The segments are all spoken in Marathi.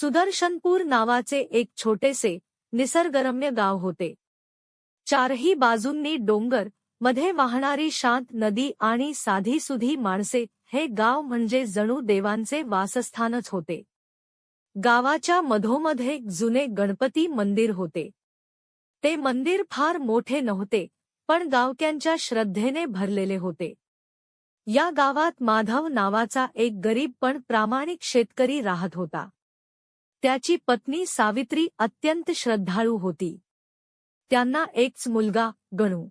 सुदर्शनपूर नावाचे एक छोटेसे निसर्गरम्य गाव होते. चारही बाजूंनी डोंगरमध्ये वाहणारी शांत नदी आणि साधीसुधी माणसे हे गाव म्हणजे जणू देवांचे वासस्थानच होते. गावाच्या मधोमध्ये जुने गणपती मंदिर होते. ते मंदिर फार मोठे नव्हते पण गावक्यांच्या श्रद्धेने भरलेले होते. या गावात माधव नावाचा एक गरीब पण प्रामाणिक शेतकरी राहत होता. त्याची पत्नी सावित्री अत्यंत श्रद्धाळू होती. त्यांना एकच मुलगा गणू.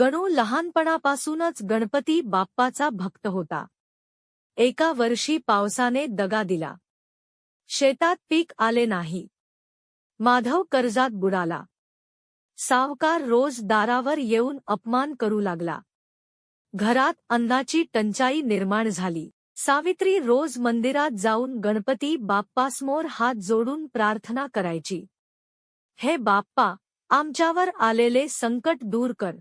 गणू लहानपणापासूनच गणपती बाप्पाचा भक्त होता. एका वर्षी पावसाने दगा दिला. शेतात पीक आले नाही. माधव कर्जात बुडाला. सावकार रोज दारावर येऊन अपमान करू लागला. घरात अन्नाची टंचाई निर्माण झाली. सावित्री रोज मंदिरात जाऊन गणपती बाप्पासमोर हात जोडून प्रार्थना करायची. हे बाप्पा आमच्यावर आलेले संकट दूर कर.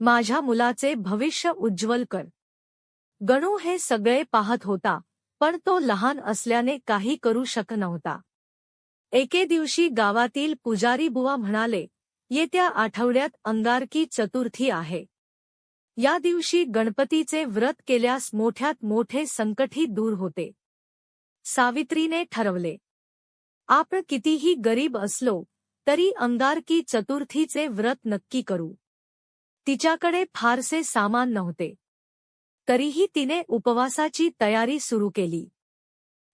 माझ्या मुलाचे भविष्य उज्ज्वल कर. गणू हे सगळे पाहत होता पण तो लहान असल्याने काही करू शक नव्हता. एके दिवशी गावातील पुजारी बुवा म्हणाले येत्या आठवड्यात अंगारकी चतुर्थी आहे. या दिवशी गणपतीचे व्रत केल्यास मोठ्यात मोठे संकटही दूर होते. सावित्रीने ठरवले. आपण कितीही गरीब असलो, तरी अंगारकी चतुर्थीचे व्रत नक्की करू. तिच्याकडे फारसे सामान नव्हते. तरीही तिने उपवासाची तयारी सुरू के लिए केली.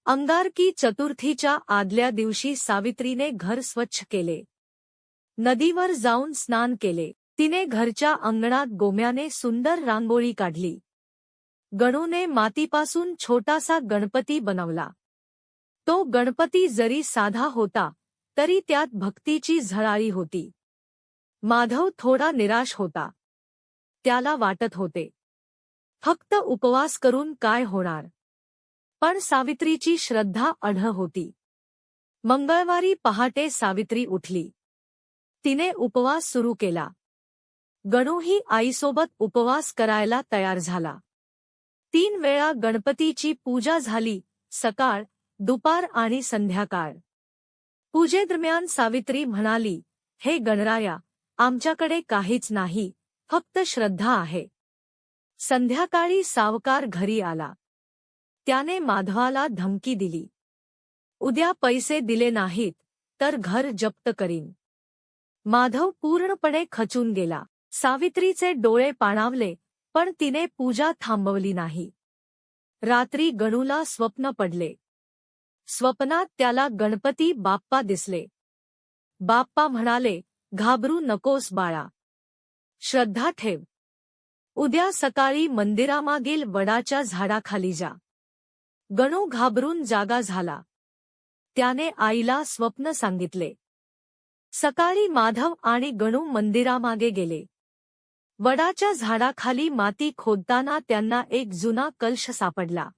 अंगारकी चतुर्थीच्या आदल्या दिवशी सावित्रीने घर स्वच्छ केले. नदीवर जाऊन स्नान केले. तिने घरच्या अंगणात गोम्याने सुंदर रांगोळी काढली. गणूने मातीपासून छोटासा गणपती बनवला. तो गणपती जरी साधा होता तरी त्यात भक्तीची झळाळी होती. माधव थोडा निराश होता. त्याला वाटत होते. फक्त उपवास करून काय होणार? पण सावित्रीची श्रद्धा अढ होती. मंगळवारी पहाटे सावित्री उठली. तिने उपवास सुरू केला. गणूही आईसोबत उपवास करायला तयार झाला. तीन वेळा गणपतीची पूजा झाली सकाळ दुपार आणि संध्याकाळ. पूजेदरम्यान सावित्री म्हणाली हे गणराया आमच्याकडे काहीच नाही फक्त श्रद्धा आहे. संध्याकाळी सावकार घरी आला. त्याने माधवाला धमकी दिली. उद्या पैसे दिले नाहीत तर घर जप्त करीन. माधव पूर्णपणे खचून गेला. सावित्रीचे डोळे पाणावले पण तिने पूजा थांबवली नाही. रात्री गणूला स्वप्न पडले. स्वप्नात त्याला गणपती बाप्पा दिसले. बाप्पा म्हणाले घाबरू नकोस बाळा. श्रद्धा ठेव. उद्या सकाळी मंदिरामागील वडाच्या झाडाखाली जा. गणू घाबरून जागा झाला. त्याने आईला स्वप्न सांगितले. सकाळी माधव आणि गणू मंदिरामागे गेले. वडाच्या झाडाखाली माती खोदताना त्यांना एक जुना कलश सापडला.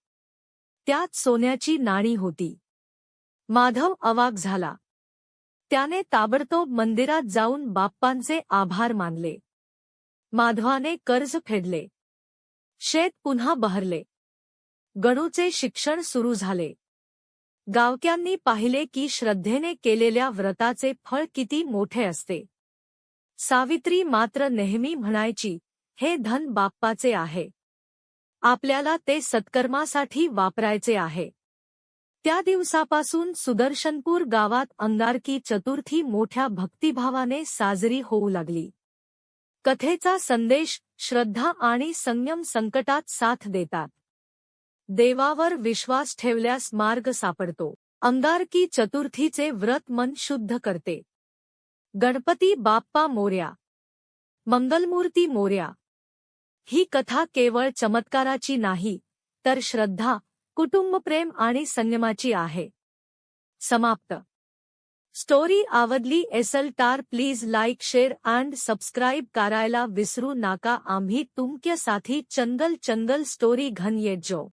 त्यात सोन्याची नाणी होती. माधव अवाक झाला. त्याने ताबडतोब मंदिरात जाऊन बाप्पांचे आभार मानले. माधवाने कर्ज फेडले. शेत पुन्हा बहरले. गणूचे शिक्षण सुरू झाले. गावक्यांनी पाहिले की श्रद्धेने केलेल्या व्रताचे फळ किती मोठे असते. सावित्री मात्र नेहमी म्हणायची हे धन बाप्पाचे आहे. आपल्याला ते सत्कर्मासाठी वापरायचे आहे. त्या दिवसापासून सुदर्शनपूर गावात अंगारकी चतुर्थी मोठ्या भक्तिभावाने साजरी होऊ लागली. कथेचा संदेश श्रद्धा आणि संयम संकटात साथ देतात. देवावर विश्वास ठेवल्यास मार्ग सापडतो. अंगारकी चतुर्थीचे व्रत मन शुद्ध करते. गणपती बाप्पा मोर्या. मंगलमूर्ती मोर्या. ही कथा केवळ चमत्काराची नाही तर श्रद्धा कुटुंबप्रेम आणि संयमाची आहे. समाप्त. स्टोरी आवडली एसल टार please like share and subscribe करायला विसरू नका. आम्ही तुमच्यासाठी चंगल चंगल स्टोरी घन येत. जो